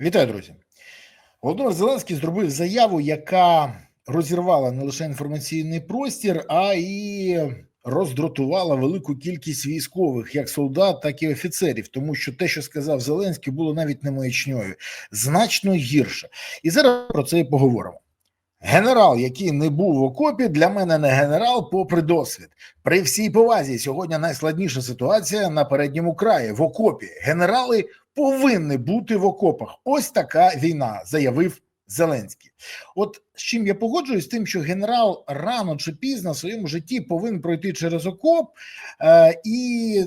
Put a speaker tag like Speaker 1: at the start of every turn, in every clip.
Speaker 1: Вітаю, друзі. Володимир Зеленський зробив заяву, яка розірвала не лише інформаційний простір, а і роздратувала велику кількість військових, як солдат, так і офіцерів, тому що те, що сказав Зеленський, було навіть не маячньою, значно гірше. І зараз про це і поговоримо. Генерал, який не був в окопі, для мене не генерал, попри досвід. При всій повазі сьогодні найскладніша ситуація на передньому краї в окопі. Генерали повинні бути в окопах. Ось така війна, заявив Зеленський. От з чим я погоджуюсь, з тим, що генерал рано чи пізно в своєму житті повинен пройти через окоп, е, і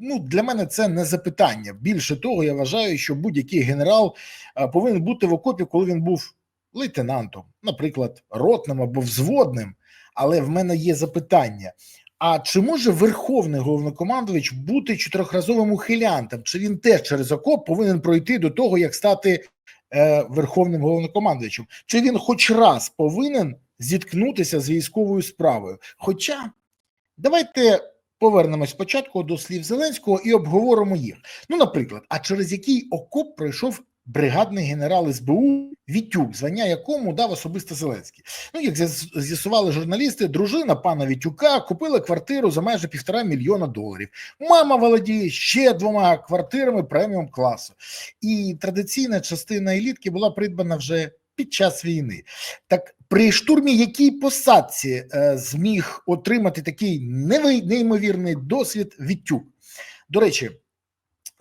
Speaker 1: ну для мене це не запитання. Більше того, я вважаю, що будь-який генерал е, повинен бути в окопі, коли він був лейтенантом, наприклад, ротним або взводним. Але в мене є запитання: а чи може верховний головнокомандувач бути чотирьохразовим ухилянтом? Чи він теж через окоп повинен пройти до того, як стати е, верховним головнокомандувачем? Чи він хоч раз повинен зіткнутися з військовою справою? Хоча давайте повернемось спочатку до слів Зеленського і обговоримо їх. Ну, наприклад, а через який окоп пройшов бригадний генерал СБУ Вітюк, звання якому дав особисто Зеленський. Ну, як з'ясували журналісти, дружина пана Вітюка купила квартиру за майже півтора мільйона доларів. Мама володіє ще двома квартирами преміум класу. І традиційна частина елітки була придбана вже під час війни. Так при штурмі якій посадці е, зміг отримати такий неймовірний досвід Вітюк? До речі,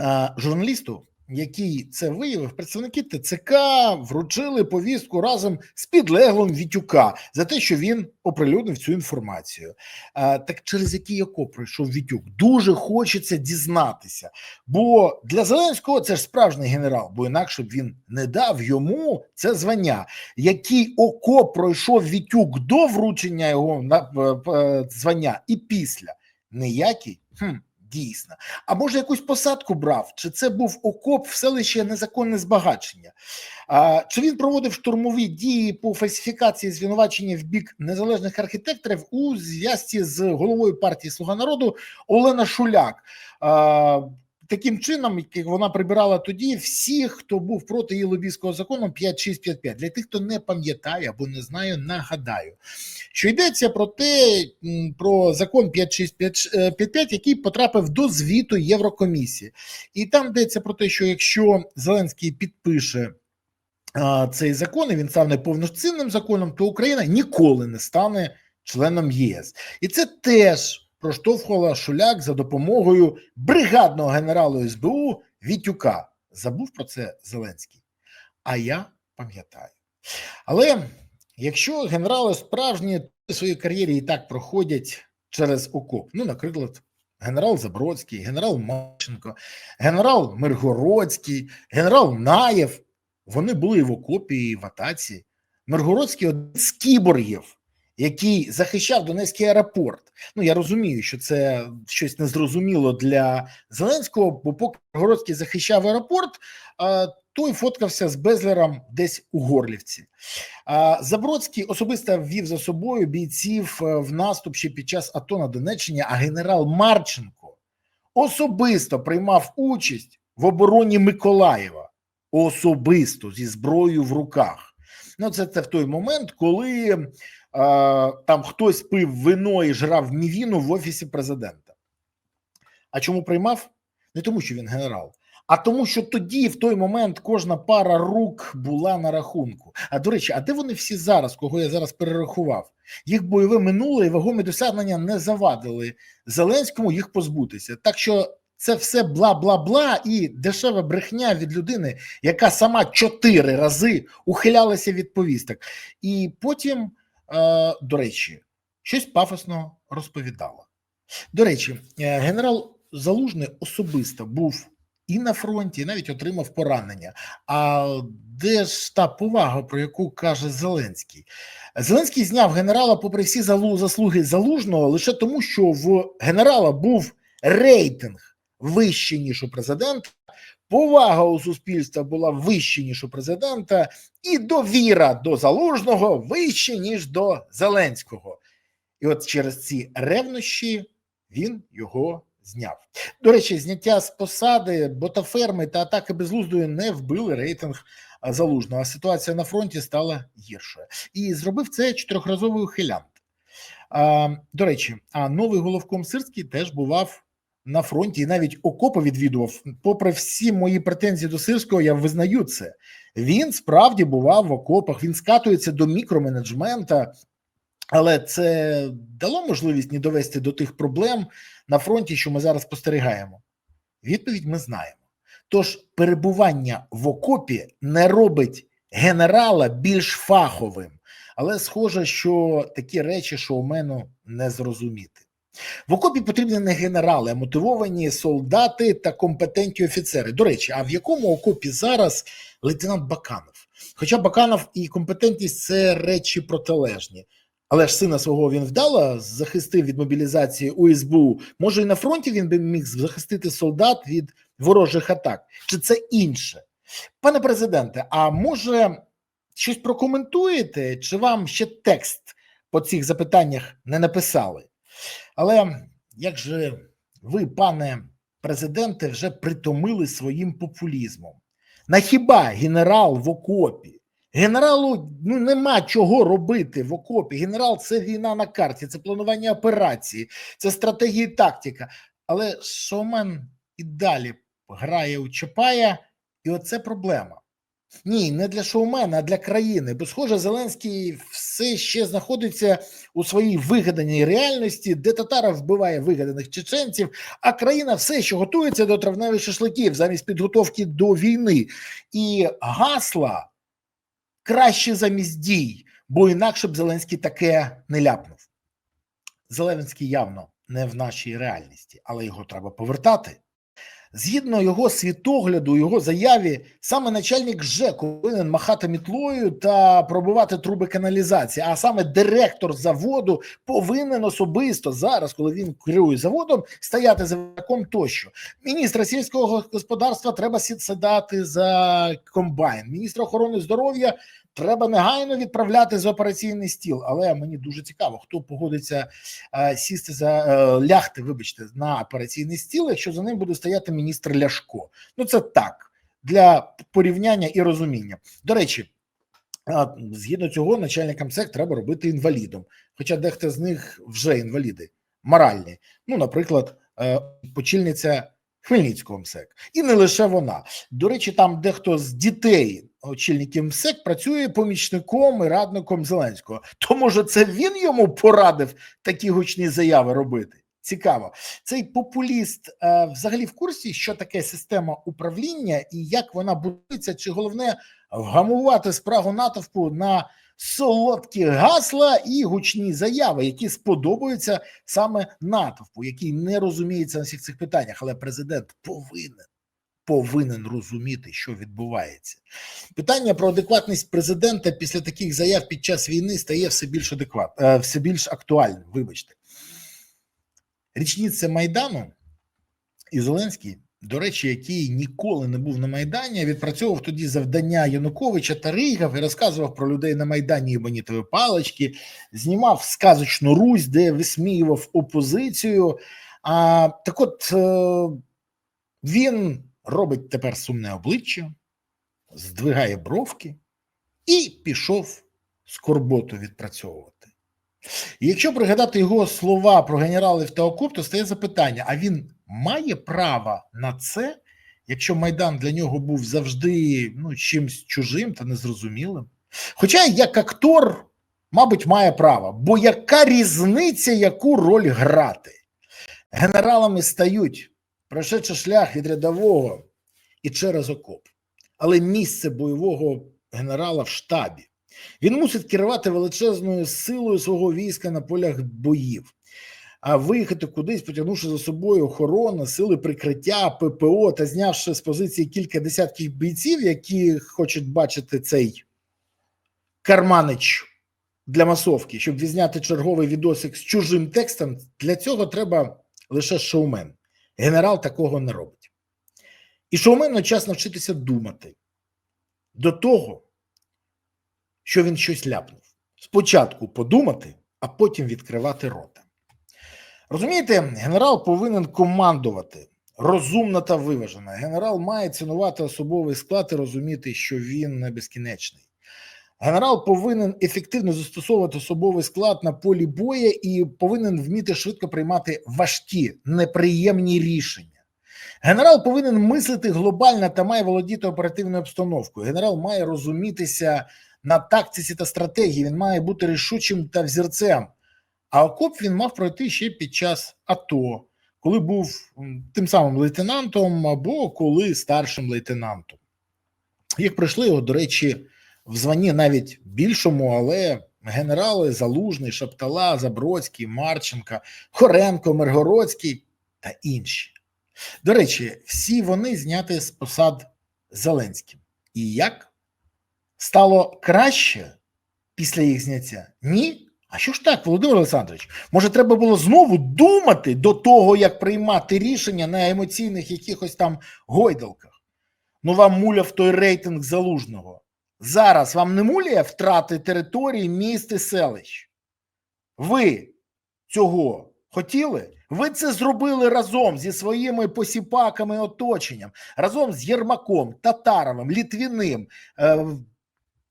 Speaker 1: е, журналісту, який це виявив, представники ТЦК вручили повістку разом з підлеглим Вітюка за те, що він оприлюднив цю інформацію. Е, Так через який окоп пройшов Вітюк? Дуже хочеться дізнатися. Бо для Зеленського це ж справжній генерал, бо інакше б він не дав йому це звання. Який окоп пройшов Вітюк до вручення його на е, е, звання і після? Ніякий? Хм, дійсно. А може якусь посадку брав? Чи це був окоп в лише незаконне збагачення? А, чи він проводив штурмові дії по фальсифікації звинувачення в бік незалежних архітекторів у зв'язці з головою партії Слуга народу Олена Шуляк? А, Таким чином, як вона прибирала тоді всіх, хто був проти її лобійського закону 5655. Для тих, хто не пам'ятає або не знає, нагадаю, що йдеться про те, про закон 5655, який потрапив до звіту Єврокомісії. І там йдеться про те, що якщо Зеленський підпише цей закон, і він стане повноцінним законом, то Україна ніколи не стане членом ЄС. І це теж проштовхувала Шуляк за допомогою бригадного генералу СБУ Вітюка. Забув про це Зеленський. А я пам'ятаю. Але якщо генерали справжні в своїй кар'єрі і так проходять через окоп, ну, наприклад, генерал Забродський, генерал Марченко, генерал Миргородський, генерал Наєв, вони були в окопі і в атаці. Миргородський один з кіборгів, який захищав Донецький аеропорт. Ну я розумію, що це щось незрозуміло для Зеленського, бо поки Миргородський захищав аеропорт, той фоткався з Безлером десь у Горлівці. Забродський особисто ввів за собою бійців е, в наступ ще під час АТО на Донеччині, а генерал Марченко особисто приймав участь в обороні Миколаєва особисто зі зброєю в руках. Ну, це, це в той момент, коли там хтось пив вино і жрав мівіну в офісі президента. А чому приймав? Не тому, що він генерал, а тому, що тоді, в той момент, кожна пара рук була на рахунку. А до речі, а де вони всі зараз, кого я зараз перерахував? Їх бойове минуле і вагомі досягнення не завадили Зеленському їх позбутися. Так що це все бла бла бла і дешева брехня від людини, яка сама чотири рази ухилялася від повісток. І потім, до речі, щось пафосно розповідала. До речі, е, генерал Залужний особисто був і на фронті, і навіть отримав поранення. А де ж та повага, про яку каже Зеленський? Зеленський зняв генерала, попри всі заслуги залужного, лише тому, що в генерала був рейтинг вищий, ніж у президента. Повага у суспільства була вища, ніж у президента, і довіра до залужного вища, ніж до Зеленського. І от через ці ревнощі він його зняв. До речі, зняття з посади, ботаферми та атаки безглуздої не вбили рейтинг залужного. А ситуація на фронті стала гіршою. І зробив це чотирьохразовий ухилянт. До речі, а новий головком Сирський теж бував на фронті і навіть окопи відвідував. Попри всі мої претензії до Сирського, я визнаю це. Він справді бував в окопах, він скатується до мікроменеджмента, але це дало можливість не довести до тих проблем на фронті, що ми зараз спостерігаємо. Відповідь ми знаємо. Тож перебування в окопі не робить генерала більш фаховим, але схоже, що такі речі шоумену не зрозуміти. В окопі потрібні не генерали, а мотивовані солдати та компетентні офіцери. До речі, а в якому окопі зараз лейтенант Баканов? Хоча Баканов і компетентність це речі протилежні. Але ж сина свого він вдало захистив від мобілізації у СБУ. Може, і на фронті він би міг захистити солдат від ворожих атак. Чи це інше? Пане президенте, а може щось прокоментуєте? Чи вам ще текст по цих запитаннях не написали? Але як же ви, пане президенте, вже притомили своїм популізмом? На хіба генерал в окопі? Генералу ну нема чого робити в окопі. Генерал це війна на карті, це планування операції, це стратегія і тактика. Але шоумен і далі грає у Чапая, і оце проблема. Ні, не для шоумена, а для країни. Бо, схоже, Зеленський все ще знаходиться у своїй вигаданій реальності, де татара вбиває вигаданих чеченців, а країна все ще готується до травневих шашликів замість підготовки до війни. І гасла краще замість дій, бо інакше б Зеленський таке не ляпнув. Зеленський явно не в нашій реальності, але його треба повертати. Згідно його світогляду, його заяві, саме начальник ЖЕК повинен махати мітлою та пробивати труби каналізації. А саме директор заводу повинен особисто зараз, коли він керує заводом, стояти за вираком тощо. Міністра сільського господарства треба сідати за комбайн. Міністра охорони здоров'я треба негайно відправляти за операційний стіл. Але мені дуже цікаво, хто погодиться е, сісти за е, лягти, вибачте, на операційний стіл, якщо за ним буде стояти міністр Ляшко. Ну це так для порівняння і розуміння. До речі. а, Згідно цього, начальникам СЕК треба робити інвалідом. Хоча дехто з них вже інваліди, моральні. Ну, наприклад, е, почільниця Хмельницького МСЕК. І не лише вона. До речі, там дехто з дітей очільників МСЕК працює помічником і радником Зеленського. То може це він йому порадив такі гучні заяви робити? Цікаво, цей популіст е, взагалі в курсі, що таке система управління і як вона будується, чи головне вгамувати спрагу натовпу на солодкі гасла і гучні заяви, які сподобаються саме натовпу, який не розуміється на всіх цих питаннях, але президент повинен. Повинен розуміти, що відбувається. Питання про адекватність президента після таких заяв під час війни стає все більш адекват, е, все більш актуальним. Вибачте, річниця Майдану і Зеленський, до речі, який ніколи не був на Майдані, відпрацьовував тоді завдання Януковича та Ригав і розказував про людей на Майдані і Бонітові палички, знімав сказочну Русь, де висміював опозицію. А так, от е, він робить тепер сумне обличчя, здвигає бровки і пішов скорботу відпрацьовувати. І якщо пригадати його слова про генералів та окоп, то стає запитання: а він має право на це, якщо Майдан для нього був завжди ну, чимсь чужим та незрозумілим? Хоча як актор, мабуть, має право, бо яка різниця, яку роль грати? Генералами стають, пройшедши шлях від рядового і через окоп, але місце бойового генерала в штабі. Він мусить керувати величезною силою свого війська на полях боїв, а виїхати кудись, потягнувши за собою охорону, сили прикриття, ППО та знявши з позиції кілька десятків бійців, які хочуть бачити цей карманич для масовки, щоб відзняти черговий відосик з чужим текстом. Для цього треба лише шоумен. Генерал такого не робить. І шоумену час навчитися думати до того що він щось ляпнув. Спочатку подумати, а потім відкривати рота. Розумієте, генерал повинен командувати розумно та виважено. Генерал має цінувати особовий склад і розуміти, що він не безкінечний. Генерал повинен ефективно застосовувати особовий склад на полі боя і повинен вміти швидко приймати важкі, неприємні рішення. Генерал повинен мислити глобально та має володіти оперативною обстановкою. Генерал має розумітися на тактиці та стратегії. Він має бути рішучим та взірцем. А окоп він мав пройти ще під час АТО, коли був тим самим лейтенантом або коли старшим лейтенантом. Як пройшли його, до речі, в званні навіть більшому, але генерали Залужний, Шаптала, Забродський, Марченка, Хоренко, Миргородський та інші. До речі, всі вони зняті з посад Зеленським. І як? Стало краще після їх зняття? Ні. А що ж так, Володимир Олександрович? Може, треба було знову думати до того, як приймати рішення на емоційних якихось там гойдалках? Ну, вам муляв той рейтинг залужного. Зараз вам не муляє втрати території, міст і селищ. Ви цього хотіли? Ви це зробили разом зі своїми посіпаками оточенням, разом з Єрмаком, Татаровим, Літвіним, е,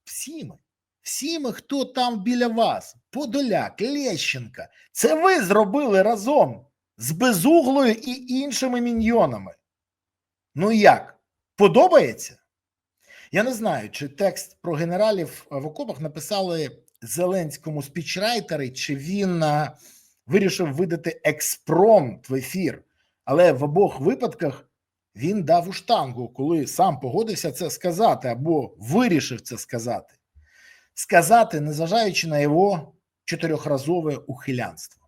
Speaker 1: всіми, всіми, хто там біля вас, Подоляк, Лещенка. Це ви зробили разом з Безуглою і іншими міньйонами. Ну як? Подобається? Я не знаю, чи текст про генералів в окопах написали Зеленському спічрайтери, чи він а, вирішив видати експромт в ефір. Але в обох випадках він дав у штангу, коли сам погодився це сказати або вирішив це сказати. Сказати, незважаючи на його чотирьохразове ухилянство.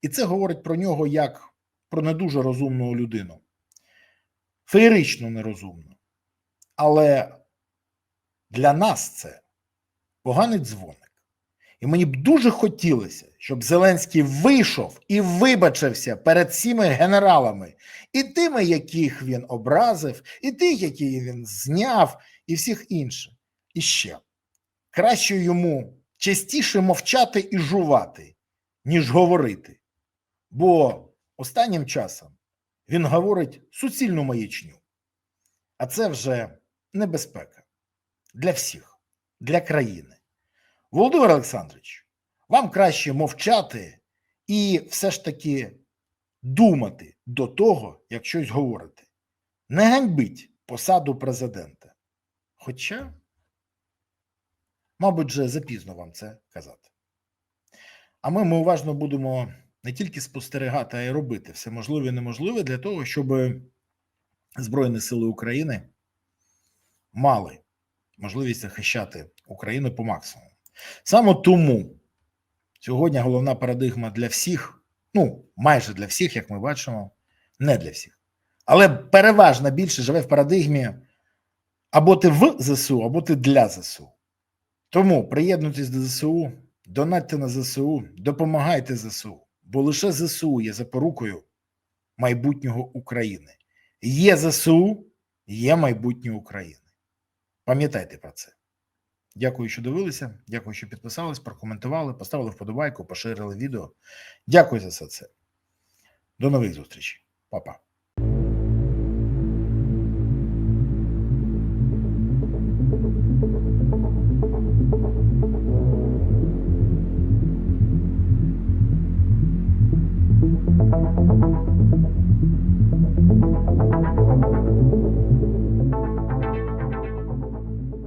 Speaker 1: І це говорить про нього як про не дуже розумну людину. Феєрично нерозумну. Але для нас це поганий дзвоник. І мені б дуже хотілося, щоб Зеленський вийшов і вибачився перед всіми генералами, і тими, яких він образив, і тих, які він зняв, і всіх інших. І ще краще йому частіше мовчати і жувати, ніж говорити. Бо останнім часом він говорить суцільну маячню. А це вже небезпека для всіх, для країни. Володимир Олександрович, вам краще мовчати і все ж таки думати до того, як щось говорити. Не ганьбить посаду президента. Хоча, мабуть, вже запізно вам це казати. А ми, ми уважно будемо не тільки спостерігати, а й робити все можливе і неможливе для того, щоб Збройні Сили України мали можливість захищати Україну по максимуму. Саме тому сьогодні головна парадигма для всіх, ну майже для всіх, як ми бачимо, не для всіх. Але переважно більше живе в парадигмі або ти в ЗСУ, або ти для ЗСУ. Тому приєднуйтесь до ЗСУ, донатьте на ЗСУ, допомагайте ЗСУ, бо лише ЗСУ є запорукою майбутнього України. Є ЗСУ, є майбутнє України. Пам'ятайте про це. Дякую, що дивилися. Дякую, що підписались, прокоментували, поставили вподобайку, поширили відео. Дякую за все це. До нових зустрічей. Па-па.